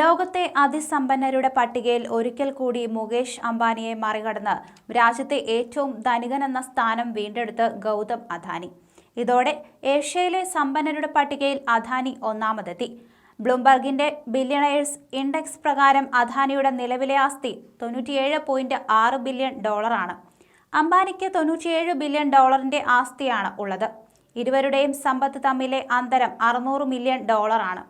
ലോകത്തെ അതിസമ്പന്നരുടെ പട്ടികയിൽ ഒരിക്കൽ കൂടി മുകേഷ് അംബാനിയെ മറികടന്ന് രാജ്യത്തെ ഏറ്റവും ധനികൻ എന്ന സ്ഥാനം വീണ്ടെടുത്ത് ഗൗതം അദാനി. ഇതോടെ ഏഷ്യയിലെ സമ്പന്നരുടെ പട്ടികയിൽ അദാനി ഒന്നാമതെത്തി. ബ്ലൂംബർഗിന്റെ ബില്യണേഴ്സ് ഇൻഡെക്സ് പ്രകാരം അദാനിയുടെ നിലവിലെ ആസ്തി തൊണ്ണൂറ്റിയേഴ് പോയിന്റ് ആറ് ബില്യൺ ഡോളറാണ്. അംബാനിക്ക് തൊണ്ണൂറ്റിയേഴ് ബില്യൺ ഡോളറിന്റെ ആസ്തിയാണ് ഉള്ളത്. ഇരുവരുടെയും സമ്പത്ത് തമ്മിലെ അന്തരം അറുന്നൂറ് മില്യൺ ഡോളറാണ്.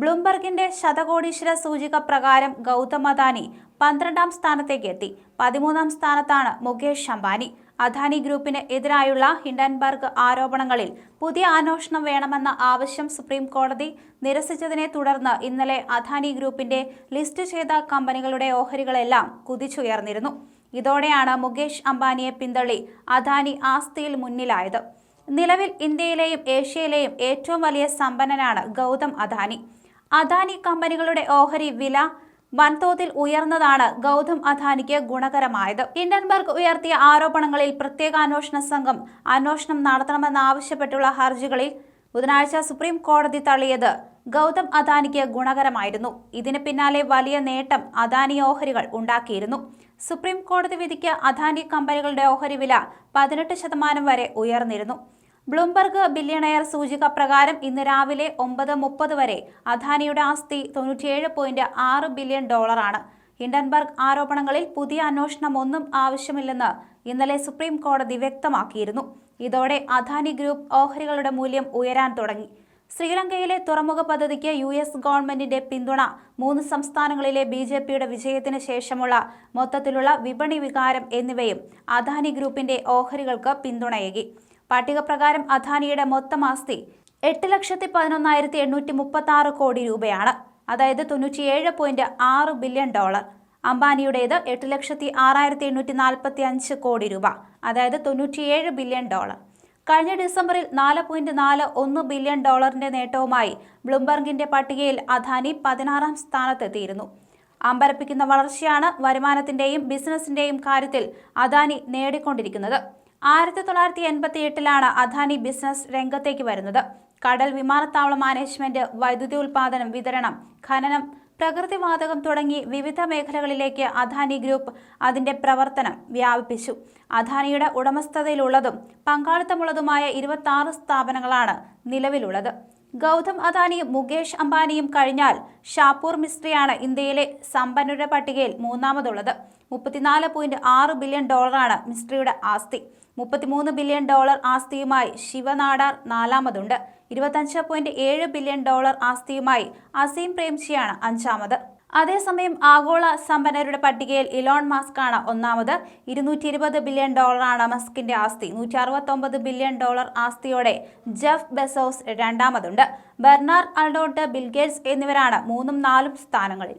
ബ്ലൂംബർഗിന്റെ ശതകോടീശ്വര സൂചിക പ്രകാരം ഗൗതം അദാനി പന്ത്രണ്ടാം സ്ഥാനത്തേക്ക് എത്തി. പതിമൂന്നാം സ്ഥാനത്താണ് മുകേഷ് അംബാനി. അദാനി ഗ്രൂപ്പിന് എതിരായുള്ള ഹിൻഡൻബർഗ് ആരോപണങ്ങളിൽ പുതിയ അന്വേഷണം വേണമെന്ന ആവശ്യം സുപ്രീം കോടതി നിരസിച്ചതിനെ തുടർന്ന് ഇന്നലെ അദാനി ഗ്രൂപ്പിന്റെ ലിസ്റ്റ് ചെയ്ത കമ്പനികളുടെ ഓഹരികളെല്ലാം കുതിച്ചുയർന്നിരുന്നു. ഇതോടെയാണ് മുകേഷ് അംബാനിയെ പിന്തള്ളി അദാനി ആസ്തിയിൽ മുന്നിലായത്. നിലവിൽ ഇന്ത്യയിലെയും ഏഷ്യയിലെയും ഏറ്റവും വലിയ സമ്പന്നനാണ് ഗൗതം അദാനി. അദാനി കമ്പനികളുടെ ഓഹരി വില വൻതോതിൽ ഉയർന്നതാണ് ഗൗതം അദാനിക്ക് ഗുണകരമായത്. ഹിൻഡൻബർഗ് ഉയർത്തിയ ആരോപണങ്ങളിൽ പ്രത്യേക അന്വേഷണ സംഘം അന്വേഷണം നടത്തണമെന്നാവശ്യപ്പെട്ടുള്ള ഹർജികളിൽ ബുധനാഴ്ച സുപ്രീം കോടതി തള്ളിയത് ഗൗതം അദാനിക്ക് ഗുണകരമായിരുന്നു. ഇതിന് പിന്നാലെ വലിയ നേട്ടം അദാനി ഓഹരികൾ ഉണ്ടാക്കിയിരുന്നു. സുപ്രീം കോടതി വിധിക്ക് അദാനി കമ്പനികളുടെ ഓഹരി വില പതിനെട്ട് ശതമാനം വരെ ഉയർന്നിരുന്നു. ബ്ലൂംബർഗ് ബില്യണയർ സൂചിക പ്രകാരം ഇന്ന് രാവിലെ ഒമ്പത് മുപ്പത് വരെ അദാനിയുടെ ആസ്തി തൊണ്ണൂറ്റിയേഴ് പോയിന്റ് ആറ് ബില്യൺ ഡോളറാണ്. ഹിൻഡൻബർഗ് ആരോപണങ്ങളിൽ പുതിയ അന്വേഷണം ഒന്നും ആവശ്യമില്ലെന്ന് ഇന്നലെ സുപ്രീം കോടതി വ്യക്തമാക്കിയിരുന്നു. ഇതോടെ അദാനി ഗ്രൂപ്പ് ഓഹരികളുടെ മൂല്യം ഉയരാൻ തുടങ്ങി. ശ്രീലങ്കയിലെ തുറമുഖ പദ്ധതിക്ക് യു എസ് ഗവൺമെന്റിന്റെ പിന്തുണ മൂന്ന് സംസ്ഥാനങ്ങളിലെ ബി ജെ പിയുടെ വിജയത്തിന് ശേഷമുള്ള മൊത്തത്തിലുള്ള വിപണി വികാരം എന്നിവയും അദാനി ഗ്രൂപ്പിന്റെ ഓഹരികൾക്ക് പിന്തുണയേകി. പട്ടിക പ്രകാരം അദാനിയുടെ മൊത്തം ആസ്തി എട്ട് ലക്ഷത്തി പതിനൊന്നായിരത്തി എണ്ണൂറ്റി മുപ്പത്തി ആറ് കോടി രൂപയാണ്. അതായത് തൊണ്ണൂറ്റിയേഴ് പോയിന്റ് ആറ് ബില്യൺ ഡോളർ. അംബാനിയുടേത് എട്ട് ലക്ഷത്തി ആറായിരത്തി എണ്ണൂറ്റി നാൽപ്പത്തി അഞ്ച് കോടി രൂപ. അതായത് തൊണ്ണൂറ്റിയേഴ് ബില്യൺ ഡോളർ. കഴിഞ്ഞ ഡിസംബറിൽ നാല് പോയിന്റ് നാല് ഒന്ന് ബില്യൺ ഡോളറിന്റെ നേട്ടവുമായി ബ്ലൂംബർഗിന്റെ പട്ടികയിൽ അദാനി പതിനാറാം സ്ഥാനത്തെത്തിയിരുന്നു. അമ്പരപ്പിക്കുന്ന വളർച്ചയാണ് വരുമാനത്തിന്റെയും ബിസിനസിന്റെയും കാര്യത്തിൽ അദാനി നേടിക്കൊണ്ടിരിക്കുന്നത്. ആയിരത്തി തൊള്ളായിരത്തി എൺപത്തി എട്ടിലാണ് അദാനി ബിസിനസ് രംഗത്തേക്ക് വരുന്നത്. കടൽ വിമാനത്താവള മാനേജ്മെന്റ് വൈദ്യുതി ഉൽപാദനം വിതരണം ഖനനം പ്രകൃതിവാതകം തുടങ്ങി വിവിധ മേഖലകളിലേക്ക് അദാനി ഗ്രൂപ്പ് അതിന്റെ പ്രവർത്തനം വ്യാപിപ്പിച്ചു. അദാനിയുടെ ഉടമസ്ഥതയിലുള്ളതും പങ്കാളിത്തമുള്ളതുമായ ഇരുപത്തി സ്ഥാപനങ്ങളാണ് നിലവിലുള്ളത്. ഗൗതം അദാനിയും മുകേഷ് അംബാനിയും കഴിഞ്ഞാൽ ഷാപ്പൂർ മിസ്ത്രിയാണ് ഇന്ത്യയിലെ സമ്പന്നരുടെ പട്ടികയിൽ മൂന്നാമതുള്ളത്. മുപ്പത്തിനാല് പോയിന്റ് ആറ് ബില്യൺ ഡോളറാണ് മിസ്ട്രിയുടെ ആസ്തി. മുപ്പത്തിമൂന്ന് ബില്യൺ ഡോളർ ആസ്തിയുമായി ശിവനാടാർ നാലാമതുണ്ട്. ഇരുപത്തഞ്ച് പോയിന്റ് ഏഴ് ബില്യൺ ഡോളർ ആസ്തിയുമായി അസീം പ്രേംജിയാണ് അഞ്ചാമത്. അതേസമയം ആഗോള സമ്പന്നരുടെ പട്ടികയിൽ ഇലോൺ മസ്ക് ആണ് ഒന്നാമത്. ഇരുന്നൂറ്റി ഇരുപത് ബില്യൺ ഡോളറാണ് മസ്കിന്റെ ആസ്തി. നൂറ്റി അറുപത്തൊമ്പത് ബില്യൺ ഡോളർ ആസ്തിയോടെ ജെഫ് ബെസോസ് രണ്ടാമതുണ്ട്. ബെർണാർ അൾഡോട്ട് ബിൽഗേറ്റ്സ് എന്നിവരാണ് മൂന്നും നാലും സ്ഥാനങ്ങളിൽ.